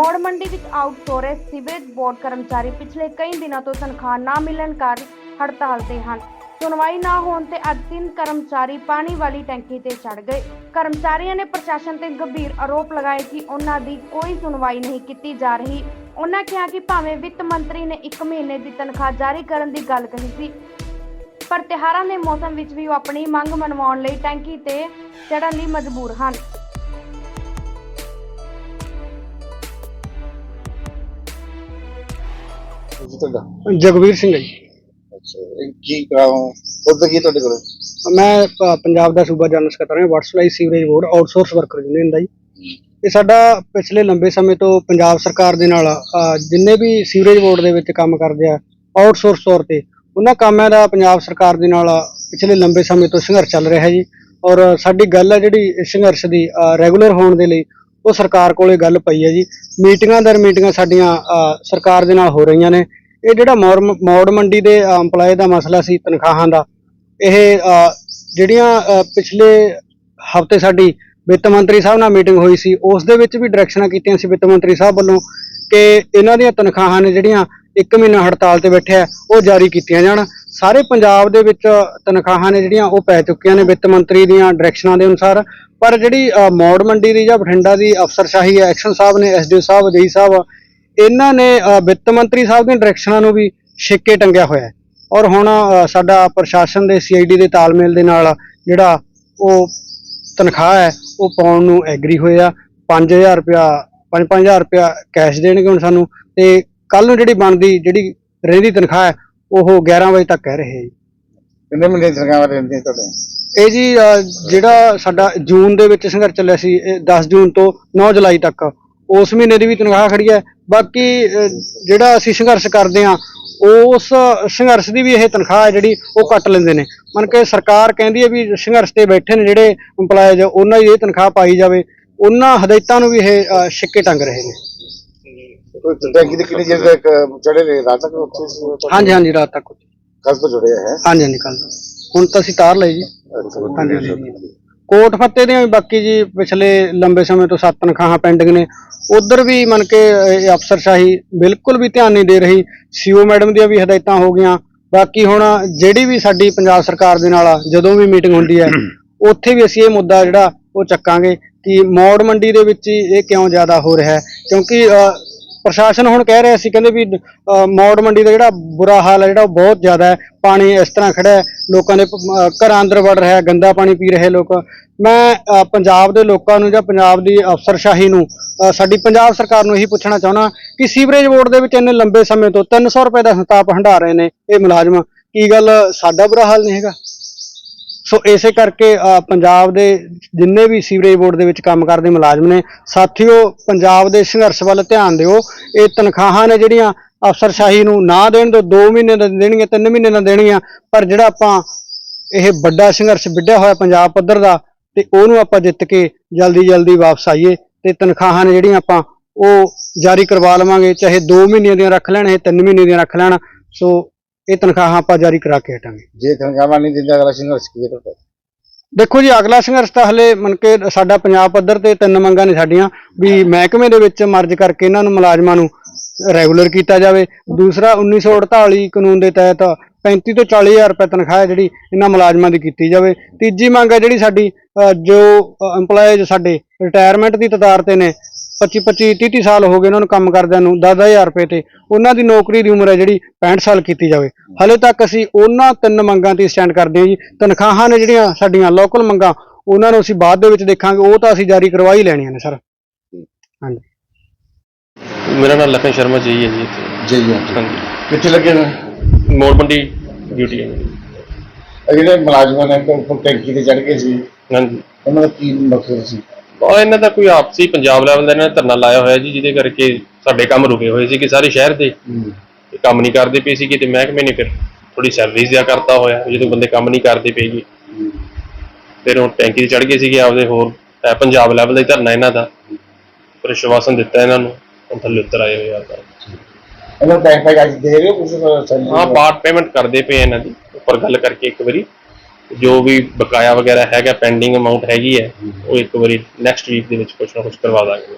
ਮੌੜ ਮੰਡੀ ਵਿੱਚ outsource sewerage board ਕਰਮਚਾਰੀ ਪਿਛਲੇ ਕਈ ਦਿਨਾਂ ਤੋਂ ਤਨਖਾਹ ਨਾ ਮਿਲਣ ਕਾਰਨ ਹੜਤਾਲ ਤੇ ਹਨ। ਸੁਣਵਾਈ ਨਾ ਹੋਣ ਤੇ ਅੱਜ ਤਿੰਨ ਕਰਮਚਾਰੀ ਪਾਣੀ ਵਾਲੀ ਟੈਂਕੀ ਤੇ ਚੜ ਗਏ। ਕਰਮਚਾਰੀਆਂ ਨੇ ਪ੍ਰਸ਼ਾਸਨ ਤੇ ਗੰਭੀਰ ਆਰੋਪ ਲਗਾਏ ਕਿ ਉਹਨਾਂ ਦੀ ਕੋਈ ਸੁਣਵਾਈ ਨਹੀਂ ਕੀਤੀ ਜਾ ਰਹੀ। ਉਹਨਾਂ ਕਿਹਾ ਕਿ ਭਾਵੇਂ ਵਿੱਤ ਮੰਤਰੀ ਨੇ 1 ਮਹੀਨੇ ਦੀ ਤਨਖਾਹ ਜਾਰੀ ਕਰਨ ਦੀ ਗੱਲ ਕਹੀ ਸੀ, ਪਰ ਤਿਉਹਾਰਾਂ ਦੇ ਮੌਸਮ ਵਿੱਚ ਵੀ ਉਹ ਆਪਣੀ ਮੰਗ ਮਨਵਾਉਣ ਲਈ ਟੈਂਕੀ ਤੇ ਚੜ੍ਹਨ ਲਈ ਮਜਬੂਰ ਹਨ। ਜੀ ਤੁਹਾਡਾ ਜਗਵੀਰ ਸਿੰਘ ਹੈ ਜੀ। ਅੱਛਾ ਇਹ ਕੀ ਕਰਾਉਂ ਉਦੋਂ ਕੀ ਤੁਹਾਡੇ ਕੋਲ? ਮੈਂ ਪ- ਪੰਜਾਬ ਦਾ ਸੂਬਾ ਜਨਰਲ ਸਕੱਤਰ ਹਾਂ water supply sewerage board outsource worker union ਦਾ ਜੀ। ਇਹ ਸਾਡਾ ਪਿਛਲੇ ਲੰਬੇ ਸਮੇਂ ਤੋਂ ਪੰਜਾਬ ਸਰਕਾਰ ਦੇ ਨਾਲ ਅ, ਜਿੰਨੇ ਵੀ ਸੀਵਰੇਜ ਬੋਰਡ ਦੇ ਵਿੱਚ ਕੰਮ ਕਰਦੇ ਆ ਆਊਟਸੋਰਸ ਤੌਰ ਤੇ ਉਹਨਾਂ ਕੰਮਾਂ ਦਾ ਪੰਜਾਬ ਸਰਕਾਰ ਦੇ ਨਾਲ ਪਿਛਲੇ ਲੰਬੇ ਸਮੇਂ ਤੋਂ ਸੰਘਰਸ਼ ਚੱਲ ਰਿਹਾ ਹੈ ਜੀ। ਔਰ ਸਾਡੀ ਗੱਲ ਹੈ ਜਿਹੜੀ ਸੰਘਰਸ਼ ਦੀ ਰੈਗੂਲਰ ਹੋਣ ਦੇ ਲਈ ਉਹ ਸਰਕਾਰ ਕੋਲੇ ਗੱਲ ਪਈ ਹੈ ਜੀ। ਮੀਟਿੰਗਾਂ ਦਰ ਮੀਟਿੰਗਾਂ ਸਾਡੀਆਂ ਅ, ਸਰਕਾਰ ਦੇ ਨਾਲ ਹੋ ਰਹੀਆਂ ਨੇ। ਇਹ ਜਿਹੜਾ ਮੌੜ ਮੰਡੀ ਦੇ EMPLOYE ਦਾ ਮਸਲਾ ਸੀ ਤਨਖਾਹਾਂ ਦਾ ਇਹ ਜਿਹੜੀਆਂ ਪਿਛਲੇ ਹਫ਼ਤੇ ਸਾਡੀ ਵਿੱਤ ਮੰਤਰੀ ਸਾਹਿਬ ਨਾਲ ਮੀਟਿੰਗ ਹੋਈ ਸੀ ਉਸ ਦੇ ਵਿੱਚ ਵੀ ਡਾਇਰੈਕਸ਼ਨਾਂ ਕੀਤੀਆਂ ਸੀ ਵਿੱਤ ਮੰਤਰੀ ਸਾਹਿਬ ਵੱਲੋਂ ਕਿ ਇਹਨਾਂ ਦੀਆਂ ਤਨਖਾਹਾਂ ਨੇ ਜਿਹੜੀਆਂ ਇੱਕ ਮਹੀਨਾ ਹੜਤਾਲ ਤੇ ਬੈਠਿਆ ਉਹ ਜਾਰੀ ਕੀਤੀਆਂ ਜਾਣ। ਸਾਰੇ ਪੰਜਾਬ ਦੇ ਵਿੱਚ ਤਨਖਾਹਾਂ ਨੇ ਜਿਹੜੀਆਂ ਉਹ ਪੈ ਚੁੱਕੀਆਂ ਨੇ ਵਿੱਤ ਮੰਤਰੀ ਦੀਆਂ ਡਾਇਰੈਕਸ਼ਨਾਂ ਦੇ ਅਨੁਸਾਰ। ਪਰ ਜਿਹੜੀ ਮੌੜ ਮੰਡੀ ਦੀ ਜਾਂ ਬਠਿੰਡਾ ਦੀ ਅਫਸਰਸ਼ਾਹੀ ਹੈ, ਐਕਸ਼ਨ ਸਾਹਿਬ ਨੇ ਐਸਡੀਓ ਸਾਹਿਬ ਅਜਈ ਸਾਹਿਬ, ਇਹਨਾਂ ਨੇ ਵਿੱਤ ਮੰਤਰੀ ਸਾਹਿਬ ਦੀਆਂ ਡਾਇਰੈਕਸ਼ਨਾਂ ਨੂੰ ਵੀ ਛਿੱਕੇ ਟੰਗਿਆ ਹੋਇਆ ਹੈ। ਔਰ ਹੁਣ ਸਾਡਾ ਪ੍ਰਸ਼ਾਸਨ ਦੇ ਸੀਆਈਡੀ ਦੇ ਤਾਲਮੇਲ ਦੇ ਨਾਲ ਜਿਹੜਾ ਉਹ ਤਨਖਾਹ ਹੈ, ਉਹ ਪਾਉਣ ਨੂੰ ਐਗਰੀ ਹੋਏ ਆ। 5000 ਰੁਪਿਆ 5-5000 ਰੁਪਿਆ ਕੈਸ਼ ਦੇਣਗੇ ਹੁਣ ਸਾਨੂੰ। ਤੇ ਕੱਲ ਨੂੰ ਜਿਹੜੀ ਬਣਦੀ, ਜਿਹੜੀ ਰਹਿੰਦੀ ਤਨਖਾਹ ਹੈ ਉਹ 11 ਵਜੇ ਤੱਕ ਕਹਿ ਰਹੇ ਹੈ ਜੀ। ਕਿੰਨੇ ਮਹੀਨੇ ਦੀ ਤਨਖਾਹ ਰਹਿੰਦੀ ਤੁਹਾਡੇ? ਇਹ ਜੀ ਅ, ਜਿਹੜਾ ਸਾਡਾ ਜੂਨ ਦੇ ਵਿੱਚ ਸੰਘਰਸ਼ ਚੱਲਿਆ ਸੀ ਇਹ 10 ਜੂਨ ਤੋਂ 9 ਜੁਲਾਈ ਤੱਕ ਉਸ ਮਹੀਨੇ ਦੀ ਵੀ ਤਨਖਾਹ ਖੜੀ ਹੈ। ਬਾਕੀ ਅ, ਜਿਹੜਾ ਅਸੀਂ ਸੰਘਰਸ਼ ਕਰਦੇ ਹਾਂ ਉਸ ਸੰਘਰਸ਼ ਦੀ ਵੀ ਇਹ ਤਨਖਾਹ ਹੈ ਜਿਹੜੀ ਉਹ ਕੱਟ ਲੈਂਦੇ ਨੇ। ਮਨ ਕੇ ਸਰਕਾਰ ਕਹਿੰਦੀ ਹੈ ਵੀ ਸੰਘਰਸ਼ ਤੇ ਬੈਠੇ ਨੇ ਜਿਹੜੇ EMPLOYEES ਉਹਨਾਂ ਦੀ ਇਹ ਤਨਖਾਹ ਪਾਈ ਜਾਵੇ। ਉਹਨਾਂ ਹਦਾਇਤਾਂ ਨੂੰ ਵੀ ਇਹ ਅ, ਛਿੱਕੇ ਟੰਗ ਰਹੇ ਨੇ। ਟੈਂਕੀ ਦੇ ਕਿੰਨੇ ਚਿਰ ਤੱਕ ਚੜੇ ਰਹੇ ਰਾਤ ਤੱਕ ਉੱਥੇ ਸੀ? ਉਹ ਤੁਹਾਡੇ? ਹਾਂਜੀ ਹਾਂਜੀ ਰਾਤ ਤੱਕ ਕੱਲ੍ਹ ਤੋਂ ਜੁੜੇ ਹੈ? ਹਾਂਜੀ ਹਾਂਜੀ ਕੱਲ ਹੁਣ ਤਾਂ ਅਸੀਂ ਤਾਰ ਲਈ ਜੀ। ਹਾਂਜੀ ਹਾਂਜੀ। ਕੋਟ ਫੱਤੇ ਦੀਆਂ ਵੀ ਬਾਕੀ ਜੀ ਪਿਛਲੇ ਲੰਬੇ ਸਮੇਂ ਤੋਂ ਸੱਤ ਤਨਖਾਹਾਂ ਪੈਂਡਿੰਗ ਨੇ। ਉਧਰ ਵੀ ਮੰਨ ਕੇ ਇਹ ਅਫਸਰਸ਼ਾਹੀ ਬਿਲਕੁਲ ਵੀ ਧਿਆਨ ਨਹੀਂ ਦੇ ਰਹੀ। ਸੀਓ ਮੈਡਮ ਦੀਆਂ ਵੀ ਹਦਾਇਤਾਂ ਹੋ ਗਈਆਂ। ਬਾਕੀ ਹੁਣ ਜਿਹੜੀ ਵੀ ਸਾਡੀ ਪੰਜਾਬ ਸਰਕਾਰ ਦੇ ਨਾਲ ਜਦੋਂ ਵੀ ਮੀਟਿੰਗ ਹੁੰਦੀ ਹੈ ਉੱਥੇ ਵੀ ਅਸੀਂ ਇਹ ਮੁੱਦਾ ਜਿਹੜਾ ਉਹ ਚੱਕਾਂਗੇ ਕਿ ਮੌੜ ਮੰਡੀ ਦੇ ਵਿੱਚ ਹੀ ਇਹ ਕਿਉਂ ਜ਼ਿਆਦਾ ਹੋ ਰਿਹਾ ਹੈ। ਕਿਉਂਕਿ ਅ, ਪ੍ਰਸ਼ਾਸਨ ਹੁਣ ਕਹਿ ਰਿਹਾ ਸੀ ਕਹਿੰਦੇ ਵੀ ਅ, ਮੌੜ ਮੰਡੀ ਦਾ ਜਿਹੜਾ ਬੁਰਾ ਹਾਲ ਹੈ ਜਿਹੜਾ ਉਹ ਬਹੁਤ ਜ਼ਿਆਦਾ ਹੈ। ਪਾਣੀ ਇਸ ਤਰ੍ਹਾਂ ਖੜਾ ਹੈ। ਲੋਕਾਂ ਦੇ ਪ- ਅ, ਘਰਾਂ ਅੰਦਰ ਵੜ ਰਿਹਾ ਹੈ ਗੰਦਾ ਪਾਣੀ ਪੀ ਰਹੇ ਲੋਕ। ਮੈਂ ਅ, ਪੰਜਾਬ ਦੇ ਲੋਕਾਂ ਨੂੰ ਜਾਂ ਪੰਜਾਬ ਦੀ ਅਫਸਰਸ਼ਾਹੀ ਨੂੰ ਅ, ਸਾਡੀ ਪੰਜਾਬ ਸਰਕਾਰ ਨੂੰ ਇਹੀ ਪੁੱਛਣਾ ਚਾਹੁੰਦਾ ਕਿ ਸੀਵਰੇਜ ਬੋਰਡ ਦੇ ਵਿੱਚ ਇੰਨੇ ਲੰਬੇ ਸਮੇਂ ਤੋਂ 300 ਰੁਪਏ ਦਾ ਸੰਤਾਪ ਹੰਢਾ ਰਹੇ ਨੇ ਇਹ ਮੁਲਾਜ਼ਮ। ਕੀ ਗੱਲ ਸਾਡਾ ਬੁਰਾ ਹਾਲ ਨਹੀਂ ਹੈਗਾ? ਸੋ ਇਸੇ ਕਰਕੇ ਪੰਜਾਬ ਦੇ ਜਿੰਨੇ ਵੀ ਸੀਵਰੇਜ ਬੋਰਡ ਦੇ ਵਿੱਚ ਕੰਮ ਕਰਦੇ ਮੁਲਾਜ਼ਮ ਨੇ, ਸਾਥੀਓ, ਪੰਜਾਬ ਦੇ ਸੰਘਰਸ਼ ਵੱਲ ਧਿਆਨ ਦਿਓ। ਇਹ ਤਨਖਾਹਾਂ ਨੇ ਜਿਹੜੀਆਂ ਅਫਸਰਸ਼ਾਹੀ ਨੂੰ ਨਾ ਦੇਣ ਦੋ 2 ਮਹੀਨੇ ਦਾ ਦੇਣਗੀਆਂ 3 ਮਹੀਨੇ ਦਾ ਦੇਣਗੀਆਂ, ਪਰ ਜਿਹੜਾ ਆਪਾਂ ਇਹ ਵੱਡਾ ਸੰਘਰਸ਼ ਵਿੱਢਿਆ ਹੋਇਆ ਪੰਜਾਬ ਪੱਧਰ ਦਾ, ਤੇ ਉਹਨੂੰ ਆਪਾਂ ਜਿੱਤ ਕੇ ਜਲਦੀ ਜਲਦੀ ਵਾਪਸ ਆਈਏ, ਤੇ ਤਨਖਾਹਾਂ ਨੇ ਜਿਹੜੀਆਂ ਆਪਾਂ ਉਹ ਜਾਰੀ ਕਰਵਾ ਲਵਾਂਗੇ, ਚਾਹੇ 2 ਮਹੀਨੇ ਦੀਆਂ ਰੱਖ ਲੈਣ ਇਹ 3 ਮਹੀਨੇ ਦੀਆਂ ਰੱਖ ਲੈਣ। ਸੋ ਇਹ ਤਨਖਾਹਾਂ ਆਪਾਂ ਜਾਰੀ ਕਰਾ ਕੇ ਹਟਾਂਗੇ। ਜੇ ਤਨਖਾਹਾਂ ਨਹੀਂ ਦਿੰਦਾ ਅਗਲਾ ਸੰਘਰਸ਼ ਕੀ ਤੁਹਾਡਾ ਦੇਖੋ ਜੀ ਅਗਲਾ ਸੰਘਰਸ਼ ਤਾਂ ਹਲੇ ਮੰਨ ਕੇ ਸਾਡਾ ਪੰਜਾਬ ਪੱਧਰ ਤੇ ਤਿੰਨ ਮੰਗਾਂ ਨੇ ਸਾਡੀਆਂ ਵੀ ਮਹਿਕਮੇ ਦੇ ਵਿੱਚ ਮਰਜ ਕਰਕੇ ਇਹਨਾਂ ਨੂੰ ਮੁਲਾਜ਼ਮਾਂ ਨੂੰ ਰੈਗੂਲਰ ਕੀਤਾ ਜਾਵੇ। ਦੂਸਰਾ 1948 ਕਾਨੂੰਨ ਦੇ ਤਹਿਤ 35 ਤੋਂ 40 ਹਜ਼ਾਰ ਰੁਪਏ ਤਨਖਾਹ ਹੈ ਜਿਹੜੀ ਇਹਨਾਂ ਮੁਲਾਜ਼ਮਾਂ ਦੀ ਕੀਤੀ ਜਾਵੇ। ਤੀਜੀ ਮੰਗ ਹੈ ਜਿਹੜੀ ਸਾਡੀ ਜੋ EMPLOYEES ਸਾਡੇ ਰਿਟਾਇਰਮੈਂਟ ਦੀ ਤਦਾਰ ਤੇ ਨੇ 25 25 30 30 ਸਾਲ ਹੋ ਗਏ ਉਹਨਾਂ ਨੂੰ ਕੰਮ ਕਰਦਿਆਂ ਨੂੰ 10000 ਰੁਪਏ ਤੇ। ਉਹਨਾਂ ਦੀ ਨੌਕਰੀ ਦੀ ਉਮਰ ਹੈ ਜਿਹੜੀ 65 ਸਾਲ ਕੀਤੀ ਜਾਵੇ। ਹਲੇ ਤੱਕ ਅਸੀਂ ਉਹਨਾਂ ਤਿੰਨ ਮੰਗਾਂ ਤੇ ਸਟੈਂਡ ਕਰਦੇ ਹਾਂ ਜੀ। ਤਨਖਾਹਾਂ ਨੇ ਜਿਹੜੀਆਂ ਸਾਡੀਆਂ ਲੋਕਲ ਮੰਗਾਂ ਉਹਨਾਂ ਨੂੰ ਅਸੀਂ ਬਾਅਦ ਦੇ ਵਿੱਚ ਦੇਖਾਂਗੇ। ਉਹ ਤਾਂ ਅਸੀਂ ਜਾਰੀ ਕਰਵਾ ਹੀ ਲੈਣੀਆਂ ਨੇ ਸਰ। ਹਾਂਜੀ। ਮੇਰਾ ਨਾਮ ਲਖਨ ਸ਼ਰਮਾ ਜੀ ਹੈ ਜੀ। ਜੀ ਜੀ ਹਾਂਜੀ। ਕਿੱਥੇ ਲੱਗੇ ਨੇ? ਮੋੜ ਮੰਡੀ ਡਿਊਟੀ ਹੈ ਜਿਹੜੇ ਮੁਲਾਜ਼ਮਾਂ ਨੇ ਕੋਈ ਉੱਪਰ ਟੈਂਕੀ ਤੇ ਚੜ ਗਏ ਸੀ। ਹਾਂਜੀ। ਉਹਨਾਂ ਦਾ ਕੀ ਮਕਸਦ ਸੀ? ਔਰ ਇਹਨਾਂ ਦਾ ਕੋਈ ਆਪਸੀ ਪੰਜਾਬ ਲੈਵਲ ਦਾ ਇਹਨਾਂ ਨੇ ਧਰਨਾ ਲਾਇਆ ਹੋਇਆ ਜੀ ਜਿਹਦੇ ਕਰਕੇ ਸਾਡੇ ਕੰਮ ਰੁਕੇ ਹੋਏ ਸੀ ਕਿ ਸਾਰੇ ਸ਼ਹਿਰ ਦੇ। ਇਹ ਕੰਮ ਨਹੀਂ ਕਰਦੇ ਪਏ ਸੀ ਕਿ ਤੇ ਮਹਿਕਮੇ ਨੇ ਫਿਰ ਥੋੜੀ ਸੈਲਰੀ ਜ਼ਿਆ ਕਰਤਾ ਹੋਇਆ ਜਦੋਂ ਬੰਦੇ ਕੰਮ ਨਹੀਂ ਕਰਦੇ ਪਏਗੇ ਫਿਰ ਉਹ ਟੈਂਕੀ ਤੇ ਚੜ ਗਏ ਸੀਗੇ ਆਪਦੇ ਹੋਰ ਇਹ ਪੰਜਾਬ ਲੈਵਲ ਦਾ ਹੀ ਧਰਨਾ ਇਹਨਾਂ ਦਾ। ਪਰ ਆਸ਼ਵਾਸਨ ਦਿੱਤਾ ਇਹਨਾਂ ਨੂੰ ਹੁਣ ਥੱਲੇ ਉੱਤਰ ਆਏ ਹੋਏ ਆ। ਤਾਂ ਪੈਸੇ ਅੱਜ ਦੇ ਰਹੇ ਹੋ ਕੁਝ ਹਾਂ ਪਾਰਟ ਪੇਮੈਂਟ ਕਰਦੇ ਪਏ ਇਹਨਾਂ ਦੀ ਉੱਪਰ ਗੱਲ ਕਰਕੇ ਇੱਕ ਵਾਰੀ। ਜੋ ਵੀ ਬਕਾਇਆ ਵਗੈਰਾ ਹੈਗਾ ਪੈਂਡਿੰਗ ਅਮਾਉਂਟ ਹੈਗੀ ਹੈ, ਉਹ ਇੱਕ ਵਾਰੀ ਨੈਕਸਟ ਵੀਕ ਦੇ ਵਿੱਚ ਕੁਝ ਨਾ ਕੁਝ ਕਰਵਾ ਦਾਂਗੇ।